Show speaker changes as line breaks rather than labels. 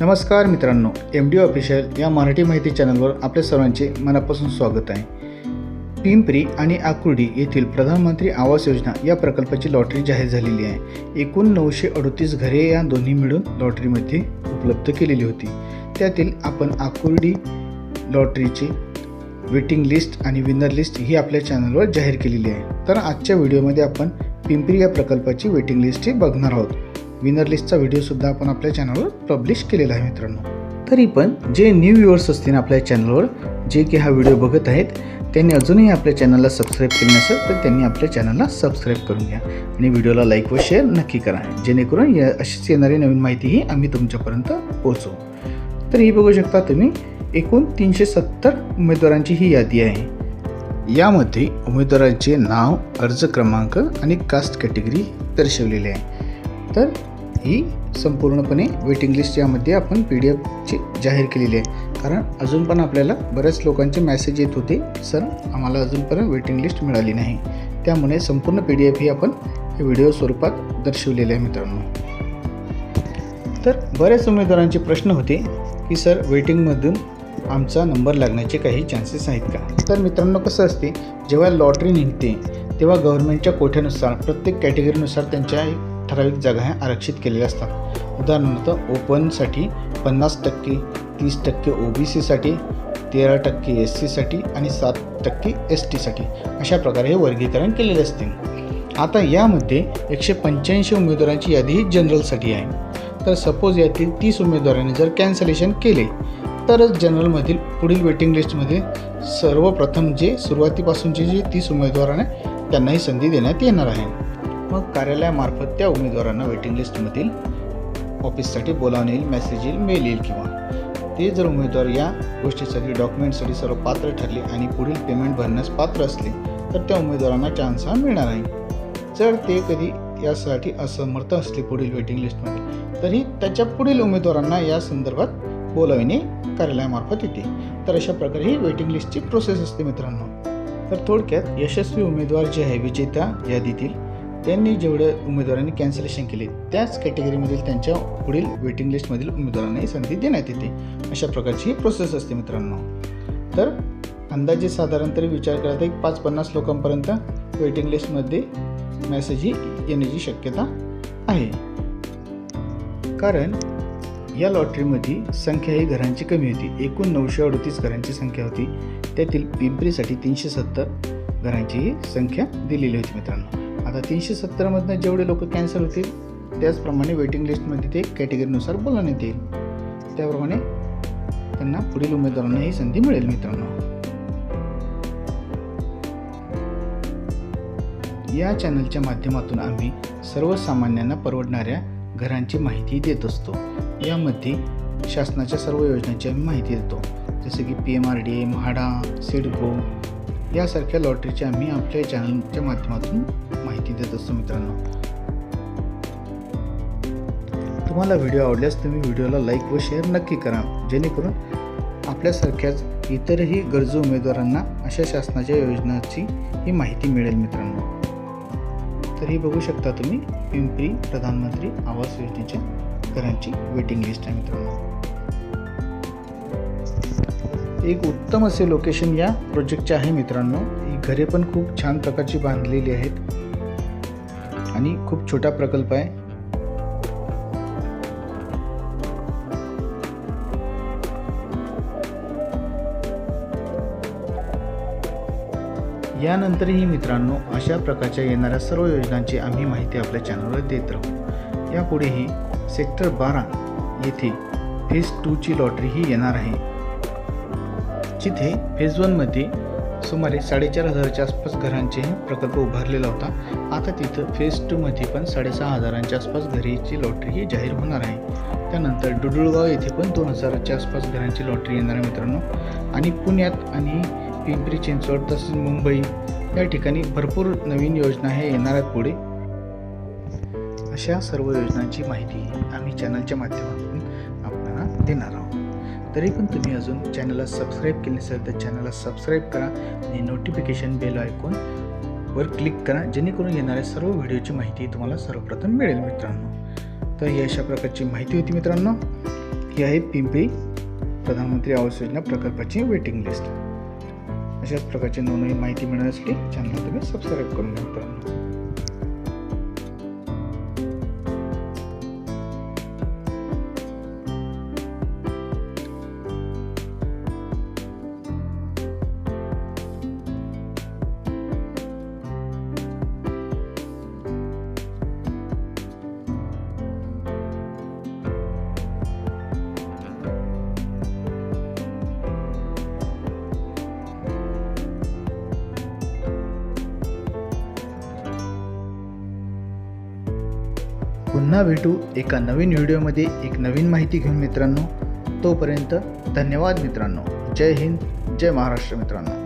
नमस्कार मित्रांनो M D official या मराठी माहिती चॅनलवर आपल्या सर्वांचे मनापासून स्वागत आहे. पिंपरी आणि आकुर्डी येथील प्रधानमंत्री आवास योजना या प्रकल्पाची लॉटरी जाहीर झालेली आहे. एकूण नऊशे अडतीस घरे या दोन्ही मिळून लॉटरीमध्ये उपलब्ध केलेली होती. त्यातील आपण आकुर्डी लॉटरीची वेटिंग लिस्ट आणि विनर लिस्ट ही आपल्या चॅनलवर जाहीर केलेली आहे. तर आजच्या व्हिडिओमध्ये आपण पिंपरी या प्रकल्पाची वेटिंग लिस्ट ही बघणार आहोत. विनर लिस्टचा व्हिडिओसुद्धा आपण आपल्या चॅनलवर पब्लिश केलेला आहे मित्रांनो. तरी पण जे न्यू व्ह्युअर्स असतील आपल्या चॅनलवर जे की हा व्हिडिओ बघत आहेत त्यांनी अजूनही आपल्या चॅनलला सबस्क्राईब केले नसेल तर त्यांनी आपल्या चॅनलला सबस्क्राईब करून घ्या. आणि व्हिडिओला लाईक व शेअर नक्की करा जेणेकरून या अशीच येणारी नवीन माहितीही आम्ही तुमच्यापर्यंत पोहोचवू. तर ही बघू शकता तुम्ही एकूण तीनशे सत्तर उमेदवारांची ही यादी आहे. यामध्ये उमेदवारांचे नाव अर्ज क्रमांक आणि कास्ट कॅटेगरी दर्शवलेली आहे. तर ही संपूर्णपणे वेटिंग लिस्ट यामध्ये आपण पी डी एफची जाहीर केलेली आहे. कारण अजून पण आपल्याला बऱ्याच लोकांचे मॅसेज येत होते. सर आम्हाला अजूनपर्यंत वेटिंग लिस्ट मिळाली नाही. त्यामुळे संपूर्ण पी डी एफ ही आपण व्हिडिओ स्वरूपात दर्शवलेले आहे मित्रांनो. तर बऱ्याच उमेदवारांचे प्रश्न होते की सर वेटिंगमधून आमचा नंबर लागण्याचे काही चान्सेस आहेत का? तर मित्रांनो कसं असते जेव्हा लॉटरी निघते तेव्हा गव्हर्नमेंटच्या कोठ्यानुसार प्रत्येक कॅटेगरीनुसार त्यांच्या ठराविक जागा ह्या आरक्षित केलेल्या असतात. उदाहरणार्थ ओपनसाठी पन्नास टक्के तीस टक्के ओ बी सीसाठी तेरा टक्के एस सीसाठी आणि सात टक्के एस टीसाठी अशा प्रकारे हे वर्गीकरण केलेले असते. आता यामध्ये एकशे पंच्याऐंशी उमेदवारांची यादी ही जनरलसाठी आहे. तर सपोज यातील तीस उमेदवारांनी जर कॅन्सलेशन केले तरच जनरलमधील पुढील वेटिंग लिस्टमध्ये सर्वप्रथम जे सुरुवातीपासूनचे जे तीस उमेदवारांना त्यांनाही संधी देण्यात येणार आहे. मग कार्यालयामार्फत त्या उमेदवारांना वेटिंग लिस्टमधील ऑफिससाठी बोलावणे येईल मेसेज येईल मेल येईल किंवा ते जर उमेदवार या गोष्टीसाठी डॉक्युमेंटसाठी सर्व पात्र ठरले आणि पुढील पेमेंट भरण्यास पात्र असले तर त्या उमेदवारांना चान्स हा मिळणार आहे जर ते कधी यासाठी असमर्थ असले पुढील वेटिंग लिस्टमध्ये तरी त्याच्या पुढील उमेदवारांना या संदर्भात बोलाविणे कार्यालयामार्फत येते. तर अशा प्रकारे ही वेटिंग लिस्टची प्रोसेस असते मित्रांनो. तर थोडक्यात यशस्वी उमेदवार जे आहे विजेत्या यादीतील त्यांनी जेवढ्या उमेदवारांनी कॅन्सलेशन केले त्याच कॅटेगरीमधील त्यांच्या पुढील वेटिंग लिस्टमधील उमेदवारांनाही संधी देण्यात येते. अशा प्रकारची ही प्रोसेस असते मित्रांनो. तर अंदाजे साधारण तरी विचार करत एक पाच पन्नास लोकांपर्यंत वेटिंग लिस्टमध्ये मेसेज ही येण्याची शक्यता आहे. कारण या लॉटरीमध्ये संख्या ही घरांची कमी होती. एकूण नऊशे अडतीस घरांची संख्या होती. त्यातील पिंपरीसाठी तीनशे सत्तर घरांची ही संख्या दिलेली होती मित्रांनो. आता तीनशे सत्तरमधनं जेवढे लोक कॅन्सल होतील त्याचप्रमाणे वेटिंग लिस्टमध्ये ते कॅटेगरीनुसार बोलवण्यात येईल. त्याप्रमाणे त्यांना पुढील उमेदवारांना ही संधी मिळेल मित्रांनो. या चॅनलच्या माध्यमातून आम्ही सर्वसामान्यांना परवडणाऱ्या घरांची माहिती देत असतो. यामध्ये शासनाच्या सर्व योजनांची आम्ही माहिती देतो. जसे की P M R D A MHADA CIDCO यासारख्या लॉटरीची आम्ही आपल्या चॅनलच्या माध्यमातून माहिती देत असतो मित्रांनो. तुम्हाला व्हिडिओ आवडल्यास तुम्ही व्हिडिओला लाईक व शेअर नक्की करा. जेणेकरून आपल्यासारख्याच इतरही गरजू उमेदवारांना अशा शासनाच्या योजनाची ही माहिती मिळेल मित्रांनो. तर ही बघू शकता तुम्ही पिंपरी प्रधानमंत्री आवास योजनेच्या घरांची वेटिंग लिस्ट आहे मित्रांनो. एक उत्तम असे लोकेशन या प्रोजेक्टचे आहे मित्रांनो. ही घरे पण खूप छान प्रकारची बांधलेली आहेत. आणि खूप छोटा प्रकल्प आहे. यानंतरही मित्रांनो अशा प्रकारच्या येणाऱ्या सर्व योजनांची आम्ही माहिती आपल्या चॅनलवर देत राहू. यापुढेही सेक्टर बारा येथे फेज टूची लॉटरी ही येणार आहे. जिथे फेज वनमध्ये सुमारे साडेचार हजाराच्या आसपास घरांचे प्रकल्प उभारलेला होता. आता तिथं फेज टूमध्ये पण साडेसहा हजारांच्या आसपास घरीची लॉटरी ही जाहीर होणार आहे. त्यानंतर डुडुळगाव येथे पण दोन हजाराच्या आसपास घरांची लॉटरी येणार आहे मित्रांनो. आणि पुण्यात आणि पिंपरी चिंचवड तसेच मुंबई या ठिकाणी भरपूर नवीन योजना हे येणार आहेत पुढे. अशा सर्व योजनांची माहिती आम्ही चॅनलच्या माध्यमातून आपल्याला देणार तरी पण तुम्ही अजून चॅनलला सबस्क्राईब केले नसेल तर चॅनलला सबस्क्राईब करा आणि नोटिफिकेशन बेल ऐकून वर क्लिक करा जेणेकरून येणाऱ्या सर्व व्हिडिओची माहिती तुम्हाला सर्वप्रथम मिळेल मित्रांनो. तर ही अशा प्रकारची माहिती होती मित्रांनो. ही आहे पिंपरी प्रधानमंत्री आवास योजना प्रकल्पाची वेटिंग लिस्ट अशाच प्रकारची नवनवीन माहिती मिळण्यासाठी चॅनलला तुम्ही सबस्क्राईब करून घ्या मित्रांनो. पुन्हा भेटू एका नवीन व्हिडिओमध्ये एक नवीन माहिती घेऊन मित्रांनो. तोपर्यंत धन्यवाद मित्रांनो. जय हिंद जय महाराष्ट्र मित्रांनो.